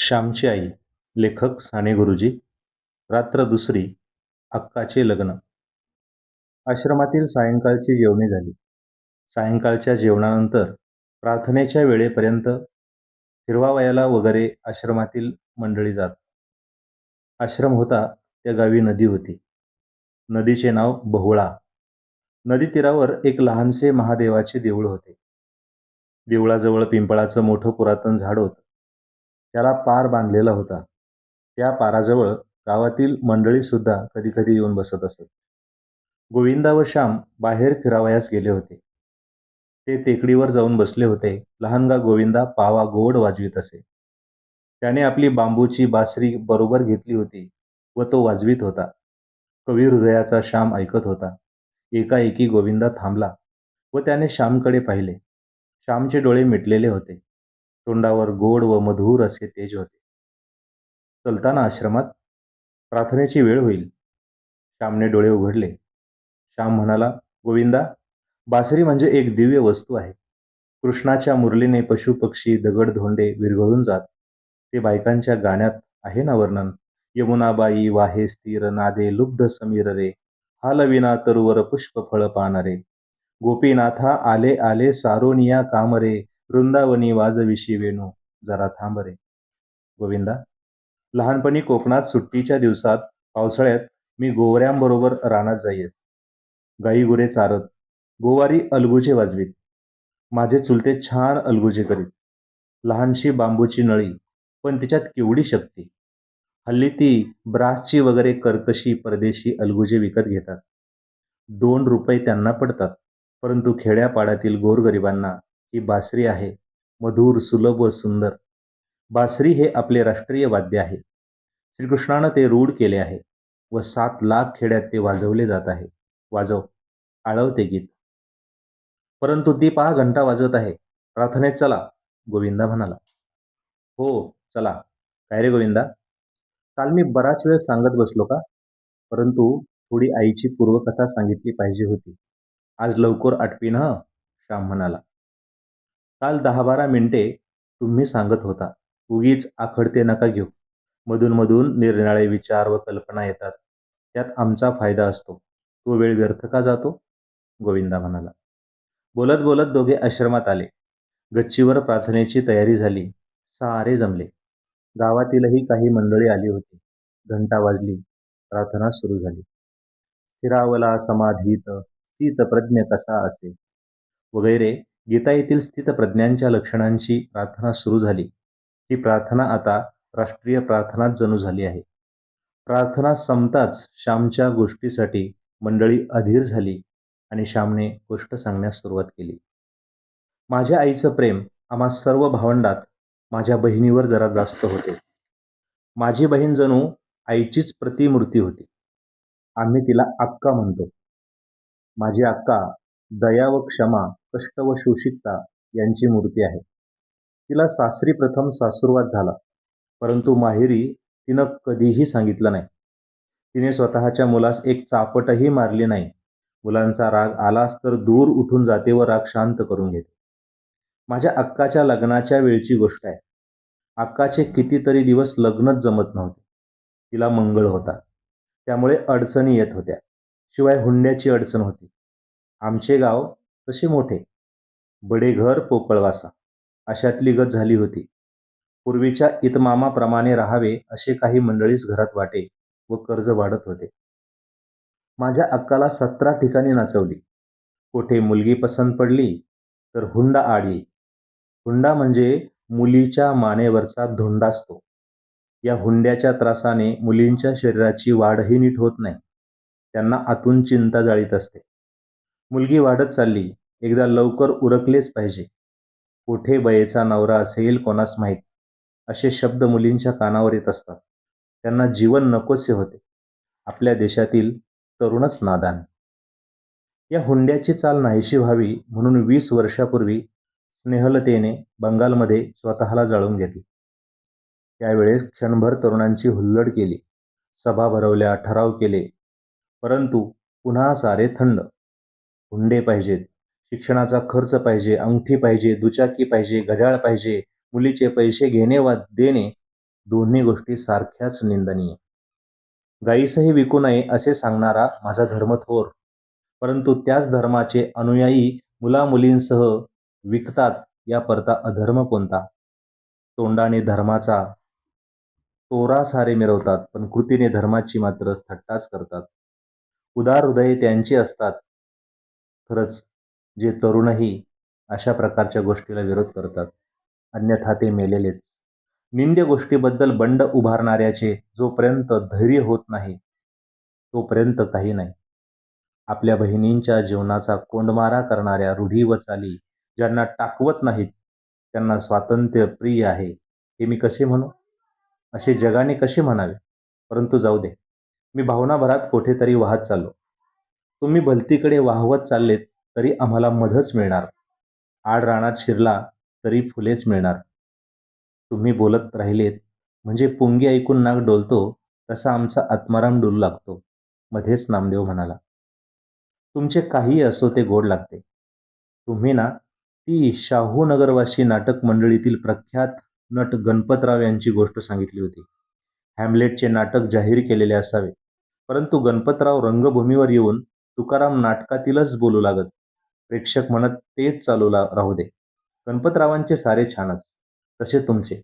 श्यामची आई लेखक साने गुरुजी रात्र दुसरी अक्काचे लग्न. आश्रमातील सायंकाळची जेवणे झाली. सायंकाळच्या जेवणानंतर प्रार्थनेच्या वेळेपर्यंत फिरवावयाला वगैरे आश्रमातील मंडळी जात. आश्रम होता त्या गावी नदी होती. नदीचे नाव बहुळा. नदी तीरावर एक लहानसे महादेवाचे देऊळ होते. देवळाजवळ पिंपळाचं मोठं पुरातन झाड होतं. त्याला पार बांधलेला होता. त्या पाराजवळ गावातील मंडळी सुद्धा कधी कधी येऊन बसत असत. गोविंदा व श्याम बाहेर फिरावयास गेले होते. ते टेकडीवर जाऊन बसले होते. लहानगा गोविंदा पावा गोड वाजवीत असे. त्याने आपली बांबूची बासरी बरोबर घेतली होती व तो वाजवीत होता. कवी हृदयाचा श्याम ऐकत होता. एकाएकी गोविंदा थांबला व त्याने श्यामकडे पाहिले. श्यामचे डोळे मिटलेले होते. तोंडावर गोड व मधुर असे तेज होते. चलताना आश्रमात प्रार्थनेची वेळ होईल. श्यामने डोळे उघडले. श्याम म्हणाला गोविंदा बासरी म्हणजे एक दिव्य वस्तू आहे. कृष्णाच्या मुरलीने पशु पक्षी दगड धोंडे विरघळून जात. ते बायकांच्या गाण्यात आहे ना वर्णन? यमुनाबाई वाहे स्थिर नादे लुब्ध समीर रे. हालविना तरुवर पुष्प फळ पानारे गोपीनाथा आले आले सारोनिया कामरे वृंदावनी वाजविशी वेणू जरा थांब रे. गोविंदा लहानपणी कोकणात सुट्टीच्या दिवसात पावसाळ्यात मी गोवऱ्यांबरोबर रानात जाईस गाई गुरे चारत गोवारी अलगुजे वाजवीत. माझे चुलते छान अलगुजे करीत. लहानशी बांबूची नळी पण तिच्यात केवढी शक्ती. हल्ली ती ब्रासची वगैरे कर्कशी परदेशी अलगुजे विकत घेतात. दोन रुपये त्यांना पडतात परंतु खेड्यापाड्यातील गोरगरिबांना ही बासरी आहे. मधुर सुलभ व सुंदर. बासरी हे आपले राष्ट्रीय वाद्य आहे. श्रीकृष्णानं ते रूढ केले आहे व सात लाख खेड्यात ते वाजवले जात आहे. वाजव आळवते गीत. परंतु ती पहा घंटा वाजवत आहे. प्रार्थनेत चला गोविंदा म्हणाला. हो चला. काय रे गोविंदा? काल मी बराच वेळ सांगत बसलो का? परंतु थोडी आईची पूर्वकथा सांगितली पाहिजे होती. आज लवकर आटवीन श्याम म्हणाला. काल दहा बारा मिनिटे तुम्ही सांगत होता उगीच आखडते नका घेऊ. मधून मधून निरनिराळे विचार व कल्पना येतात. त्यात आमचा फायदा असतो. तो वेळ व्यर्थ का जातो? गोविंदा म्हणाला. बोलत बोलत दोघे आश्रमात आले. गच्चीवर प्रार्थनेची तयारी झाली. सारे जमले. गावातीलही काही मंडळी आली होती. घंटा वाजली. प्रार्थना सुरू झाली. स्थिरावला समाधीत स्थित प्रज्ञ कसा असे? वगैरे गीता येथील स्थित स्थितप्रज्ञांच्या लक्षणांची प्रार्थना सुरू झाली. ही प्रार्थना आता राष्ट्रीय प्रार्थनाच जणू झाली आहे. प्रार्थना संपताच श्यामच्या गोष्टीसाठी मंडळी अधीर झाली आणि श्यामने गोष्ट सांगण्यास सुरुवात केली. माझ्या आईचं प्रेम आम्हा सर्व भावंडात माझ्या बहिणीवर जरा जास्त होते. माझी बहीण जणू आईचीच प्रतिमूर्ती होती. आम्ही तिला अक्का म्हणतो. माझी अक्का दया व क्षमा कष्ट व शोषिकता यांची मूर्ती आहे. तिला सासरी प्रथम सासूरवाद झाला परंतु माहेरी तिनं कधीही सांगितलं नाही. तिने स्वतःच्या मुलास एक चापटही मारली नाही. मुलांचा राग आलास तर दूर उठून जाते व राग शांत करून घेते. माझ्या अक्काच्या लग्नाच्या वेळची गोष्ट आहे. अक्काचे कितीतरी दिवस लग्नच जमत नव्हते. तिला मंगळ होता. त्यामुळे अडचणी येत होत्या. शिवाय हुंड्याची अडचण होती. आमचे गाव तसे मोठे? बडे घर पोकळवासा. अशातली गत झाली होती. पूर्वीच्या इतमामाप्रमाणे राहावे असे काही मंडळीस घरात वाटे व कर्ज वाढत होते. माझ्या अक्काला सतरा ठिकाणी नाचवली. कोठे मुलगी पसंत पडली तर हुंडा आडी. हुंडा म्हणजे मुलीच्या मानेवरचा धोंडा असतो. या हुंड्याच्या त्रासाने मुलींच्या शरीराची वाढही नीट होत नाही. त्यांना आतून चिंता जाळीत असते. मुलगी वाढत चालली. एकदा लवकर उरकलेच पाहिजे. कुठे बयेचा नवरा असेल कोणास माहीत? असे शब्द मुलींच्या कानावर येत असतात. त्यांना जीवन नकोसे होते. आपल्या देशातील तरुणच नादान. या हुंड्याची चाल नाहीशी व्हावी म्हणून वीस वर्षापूर्वी स्नेहलतेने बंगालमध्ये स्वतःला जाळून घेतली. त्यावेळेस क्षणभर तरुणांची हुल्लड केली. सभा भरवल्या ठराव केले. परंतु पुन्हा सारे थंड. हुंडे पाहिजेत. शिक्षणाचा खर्च पाहिजे अंगठी पाहिजे दुचाकी पाहिजे घड्याळ पाहिजे मुलीचे पैसे घेणे वा देणे दोन्ही गोष्टी सारख्याच निंदनीय. गाईसही विकू नये असे सांगणारा माझा धर्म थोर परंतु त्याच धर्माचे अनुयायी मुलामुलींसह विकतात या परता अधर्म कोणता? तोंडाने धर्माचा तोरा सारे मिरवतात पण कृतीने धर्माची मात्र थट्टाच करतात. उदार हृदय त्यांची असतात खरंच जे तरुणही अशा प्रकारच्या गोष्टीला विरोध करतात अन्यथा ते मेलेलेच. निंद्य गोष्टीबद्दल बंड उभारणाऱ्याचे जोपर्यंत धैर्य होत नाही तोपर्यंत काही नाही. आपल्या बहिणींच्या जीवनाचा कोंडमारा करणाऱ्या रूढी व चाली ज्यांना टाकवत नाहीत त्यांना स्वातंत्र्य प्रिय आहे हे मी कसे म्हणू? असे जगाने कसे म्हणावे? परंतु जाऊ दे. मी भावनाभरात कुठेतरी वाहत चाललो. तुम्ही भलतीकडे वाहवत चाललेत तरी आम्हाला मधच मिळणार. आड रानात शिरला तरी फुलेच मिळणार. तुम्ही बोलत राहिलेत म्हणजे पुंगी ऐकून नाक डोलतो तसा आमचा आत्माराम डोलू लागतो मध्येच नामदेव म्हणाला. तुमचे काही असो ते गोड लागते. तुम्ही ना ती शाहूनगरवासी नाटक मंडळीतील प्रख्यात नट गणपतराव यांची गोष्ट सांगितली होती. हॅमलेटचे नाटक जाहीर केलेले असावे. परंतु गणपतराव रंगभूमीवर येऊन तुकाराम नाटकातीलच बोलू लागत. प्रेक्षक म्हणत तेच चालू ला राहू दे. गणपतरावांचे सारे छानच. तसे तुमचे.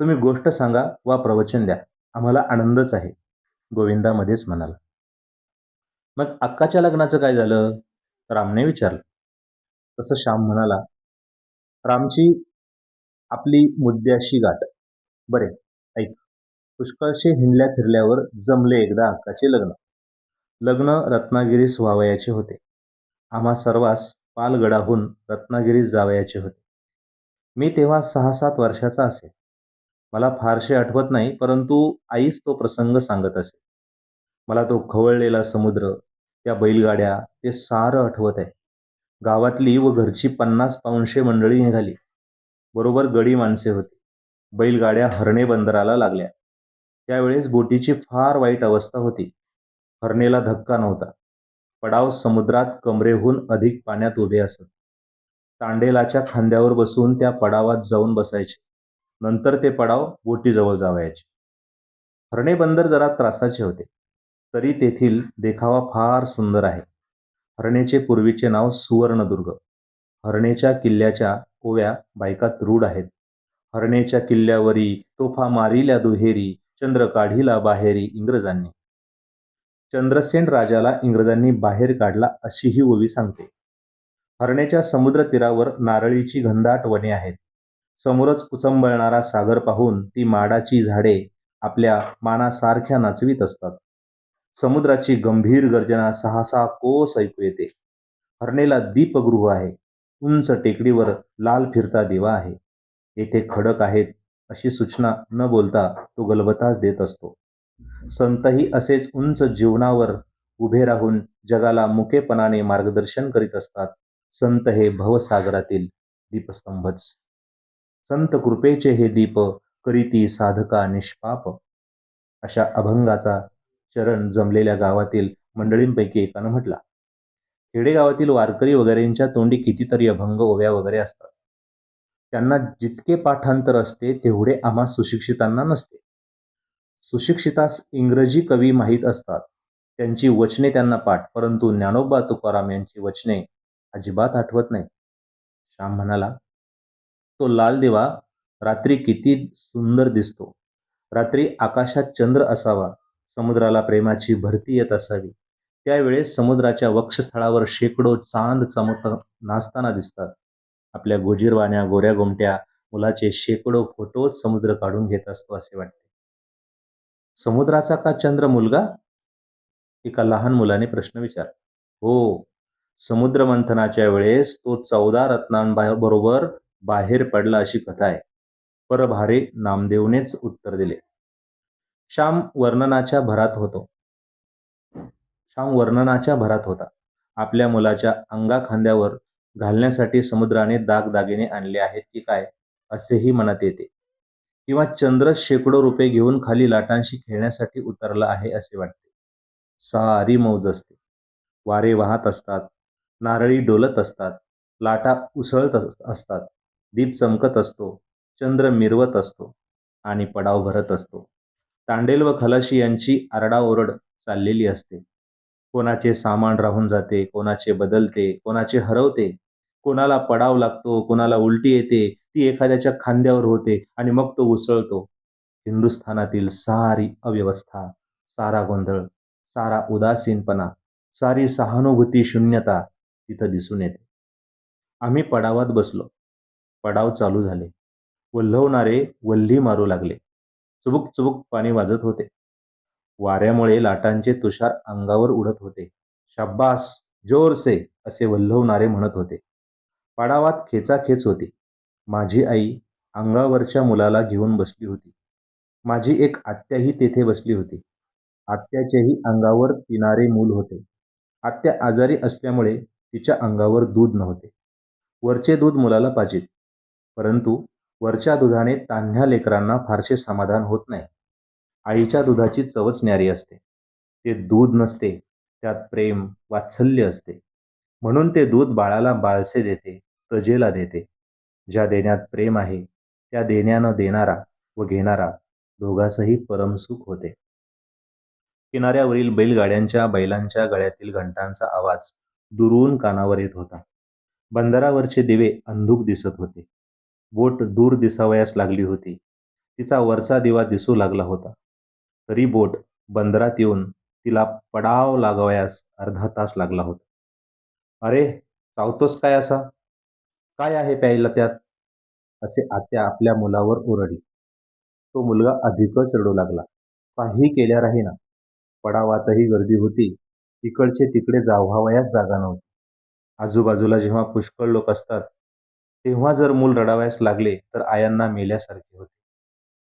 तुम्ही गोष्ट सांगा वा प्रवचन द्या. आम्हाला आनंदच आहे. गोविंदामध्येच म्हणाला. मग अक्काच्या लग्नाचं काय झालं? रामने विचारलं. तसं श्याम म्हणाला रामची आपली मुद्द्याशी गाठ. बरे ऐक. पुष्कळशे हिंडल्या फिरल्यावर जमले एकदा अक्काचे लग्न. लग्न रत्नागिरीस व्हावयाचे होते. आम्हा सर्वांस पालगडाहून रत्नागिरीस जावयाचे होते. मी तेव्हा सहा सात वर्षाचा असे मला फारसे आठवत नाही परंतु आईच तो प्रसंग सांगत असे. मला तो खवळलेला समुद्र त्या बैलगाड्या ते सारं आठवत आहे. गावातली व घरची पन्नास पाऊणशे मंडळी निघाली. बरोबर गडी माणसे होती. बैलगाड्या हरणे बंदराला लागल्या. त्यावेळेस बोटीची फार वाईट अवस्था होती. हरणेला धक्का नव्हता. पडाव समुद्रात कमरेहून अधिक पाण्यात उभे असत. तांडेलाच्या खांद्यावर बसून त्या पडावात जाऊन बसायचे. नंतर ते पडाव बोटीजवळ जावायचे. हरणे बंदर जरा त्रासाचे होते. तरी तेथील देखावा फार सुंदर आहे. हरणेचे पूर्वीचे नाव सुवर्णदुर्ग. हरणेच्या किल्ल्याच्या ओव्या बायकात रूढ आहेत. हरणेच्या किल्ल्यावरी तोफा मारिल्या दुहेरी चंद्र काढीला बाहेरी इंग्रजांनी. चंद्रसेन राजाला इंग्रजांनी बाहेर काढला अशी ही ओवी सांगते. हरणेच्या समुद्र तीरावर नारळीची घनदाट वने आहेत. समोरच उचंबळणारा सागर पाहून ती माडाची झाडे आपल्या मानासारख्या नाचवीत असतात. समुद्राची गंभीर गर्जना सहा कोस ऐकू येते. हरणेला दीपगृह आहे. उंच टेकडीवर लाल फिरता दिवा आहे. येथे खडक आहेत अशी सूचना न बोलता तो गलबताच देत असतो. संतही असेच उंच जीवनावर उभे राहून जगाला मुकेपणाने मार्गदर्शन करीत असतात. संत हे भवसागरातील दीपस्तंभच. संत कृपेचे हे दीप करीती साधका निष्पाप. अशा अभंगाचा चरण जमलेल्या गावातील मंडळींपैकी एकानं म्हटला. खेडेगावातील वारकरी वगैरेंच्या तोंडी कितीतरी अभंग ओव्या वगैरे असतात. त्यांना जितके पाठांतर असते तेवढे आम्हा सुशिक्षितांना नसते. सुशिक्षितास इंग्रजी कवी माहीत असतात. त्यांची वचने त्यांना पाठ परंतु ज्ञानोबा तुकाराम यांची वचने अजिबात आठवत नाही श्याम म्हणाला तो लाल दिवा रात्री किती सुंदर दिसतो. रात्री आकाशात चंद्र असावा समुद्राला प्रेमाची भरती येत असावी. त्यावेळेस समुद्राच्या वक्षस्थळावर शेकडो चांद चमक नाचताना दिसतात. आपल्या गोजीरवाण्या गोऱ्या गोमट्या मुलाचे शेकडो फोटोच समुद्र काढून घेत असतो असे वाटते. समुद्राचा का चंद्र मुलगा? एका लहान मुलाने प्रश्न विचार हो समुद्र मंथनाच्या वेळेस तो चौदा रत्नांबरोबर बाहेर पडला अशी कथा आहे. परभारे नामदेवनेच उत्तर दिले. श्याम वर्णनाच्या भरात होतो. श्याम वर्णनाच्या भरात होता. आपल्या मुलाच्या अंगाखांद्यावर घालण्यासाठी समुद्राने दागदागिने आणले आहेत की काय असेही मनात येते. किंवा चंद्र शेकडो रुपये घेऊन खाली लाटांशी खेळण्यासाठी उतरला आहे असे वाटते. सारी मौज असते. वारे वाहत असतात. नारळी डोलत असतात. लाटा उसळत असतात. दीप चमकत असतो. चंद्र मिरवत असतो. आणि पडाव भरत असतो. तांडेल व खलाशी यांची आरडाओरड चाललेली असते. कोणाचे सामान राहून जाते कोणाचे बदलते कोणाचे हरवते कोणाला पडाव लागतो कोणाला उलटी येते ती एखाद्याच्या खांद्यावर होते आणि मग तो उसळतो. हिंदुस्थानातील सारी अव्यवस्था सारा गोंधळ सारा उदासीनपणा सारी सहानुभूती शून्यता तिथं दिसून येते. आम्ही पडावात बसलो. पडाव चालू झाले. वल्हवणारे वल्ही मारू लागले. चुबुक चुबुक पाणी वाजत होते. वाऱ्यामुळे लाटांचे तुषार अंगावर उडत होते. शाब्बास जोरसे असे वल्हवणारे म्हणत होते. पाडावात खेचाखेच होती. माझी आई अंगावरच्या मुलाला घेऊन बसली होती. माझी एक आत्याही तेथे बसली होती. आत्याच्याही अंगावर पिणारे मूल होते. आत्या आजारी असल्यामुळे तिच्या अंगावर दूध नव्हते. वरचे दूध मुलाला पाहिजे परंतु वरच्या दुधाने तान्ह्या लेकरांना फारसे समाधान होत नाही. आईच्या दुधाची चवच न्यारी असते. ते दूध नसते. त्यात प्रेम वात्सल्य असते. म्हणून ते दूध बाळाला बाळसे देते. प्रजेला देते. ज्या देण्यात प्रेम आहे त्या देण्यानं देणारा व घेणारा दोघांसही परमसुख होते. किनाऱ्यावरील बैलगाड्यांच्या बैलांच्या गळ्यातील घंटांचा आवाज दुरून कानावर येत होता. बंदरावरचे दिवे अंधुक दिसत होते. बोट दूर दिसावयास लागली होती. तिचा वरचा दिवा दिसू लागला होता. तरी बोट बंदरात येऊन तिला पडाव लागावयास अर्धा तास लागला होता. अरे चावतोस काय असा? काय आहे प्यायला त्यात? असे आत्या आपल्या मुलावर ओरडली. तो मुलगा अधिकच रडू लागला. काही केल्या राहीना. पडावातही गर्दी होती. इकडचे तिकडे जावयास जागा नव्हती. आजूबाजूला जेव्हा पुष्कळ लोक असतात तेव्हा जर मूल रडावयास लागले तर आयांना मेल्यासारखे होते.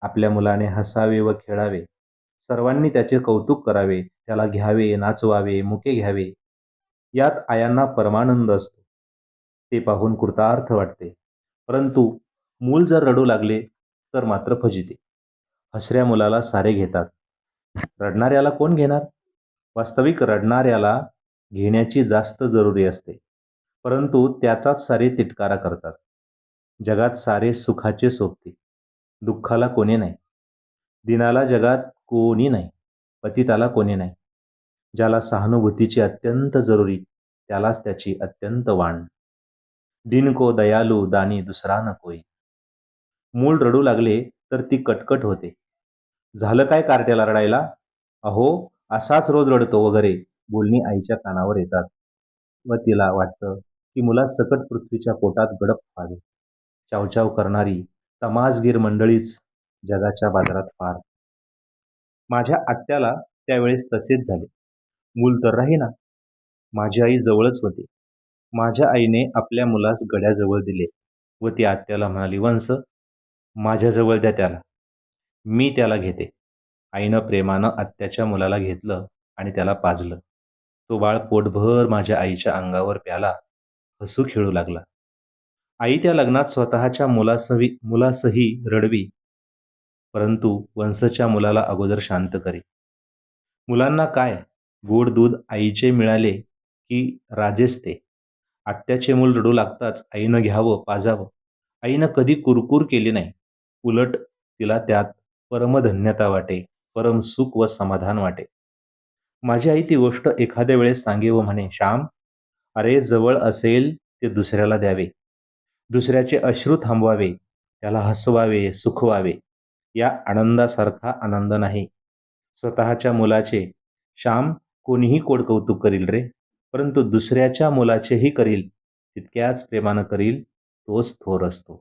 आपल्या मुलाने हसावे व खेळावे. सर्वांनी त्याचे कौतुक करावे. त्याला घ्यावे नाचवावे मुके घ्यावे. यात आयांना परमानंद असतो. ते पाहून कृतार्थ वाटते. परंतु मूल जर रडू लागले तर मात्र फजिते. हसऱ्या मुलाला सारे घेतात. रडणाऱ्याला कोण घेणार? वास्तविक रडणाऱ्याला घेण्याची जास्त जरुरी असते. परंतु त्याचाच सारे तिटकारा करतात. जगात सारे सुखाचे सोबते. दुःखाला कोणी नाही. दिनाला जगात कोणी नाही. पतिताला कोणी नाही. ज्याला सहानुभूतीची अत्यंत जरुरी त्यालाच त्याची अत्यंत वाण. दिन को दयालू दानी दुसरा न कोई. मूल रडू लागले तर ती कटकट होते. झालं काय कार्ट्याला रडायला? अहो असाच रोज रडतो वगैरे बोलणी आईच्या कानावर येतात. व तिला वाटतं की मुला सकट पृथ्वीच्या पोटात गडप व्हावे. चावचाव करणारी तमासगीर मंडळीच जगाच्या बाजारात फार माझ्या आत्याला त्यावेळेस तसेच झाले. मूल तर राहीना. माझी आई जवळच होती. माझ्या आईने आपल्या मुलास गड्याजवळ दिले व ती आत्याला म्हणाली वंस माझ्याजवळ द्या त्याला. मी त्याला घेते. आईनं प्रेमानं आत्याच्या मुलाला घेतलं आणि त्याला पाजलं. तो बाळ पोटभर माझ्या आईच्या अंगावर प्याला हसू खेळू लागला. आई त्या लग्नात स्वतःच्या मुलासही मुलासही रडवी परंतु वंशच्या मुलाला अगोदर शांत करी. मुलांना काय? गोड दूध आईचे मिळाले की राजेच ते. आत्याचे मूल रडू लागताच आईनं घ्यावं पाजावं. आईनं कधी कुरकुर केली नाही. उलट तिला त्यात परमधन्यता वाटे परम सुख व समाधान वाटे. माझी आई ती गोष्ट एखाद्या वेळेस सांगे व म्हणे श्याम अरे जवळ असेल ते दुसऱ्याला द्यावे. दुसऱ्याचे अश्रू थांबवावे त्याला हसवावे सुखवावे. या आनंदासारखा आनंद नाही. स्वतःच्या मुलाचे श्याम कोणीही कोड कौतुक करील रे. परंतु दुसऱ्याच्या मुलाचेही करील तितक्याच प्रेमानं करील तोच थोर असतो.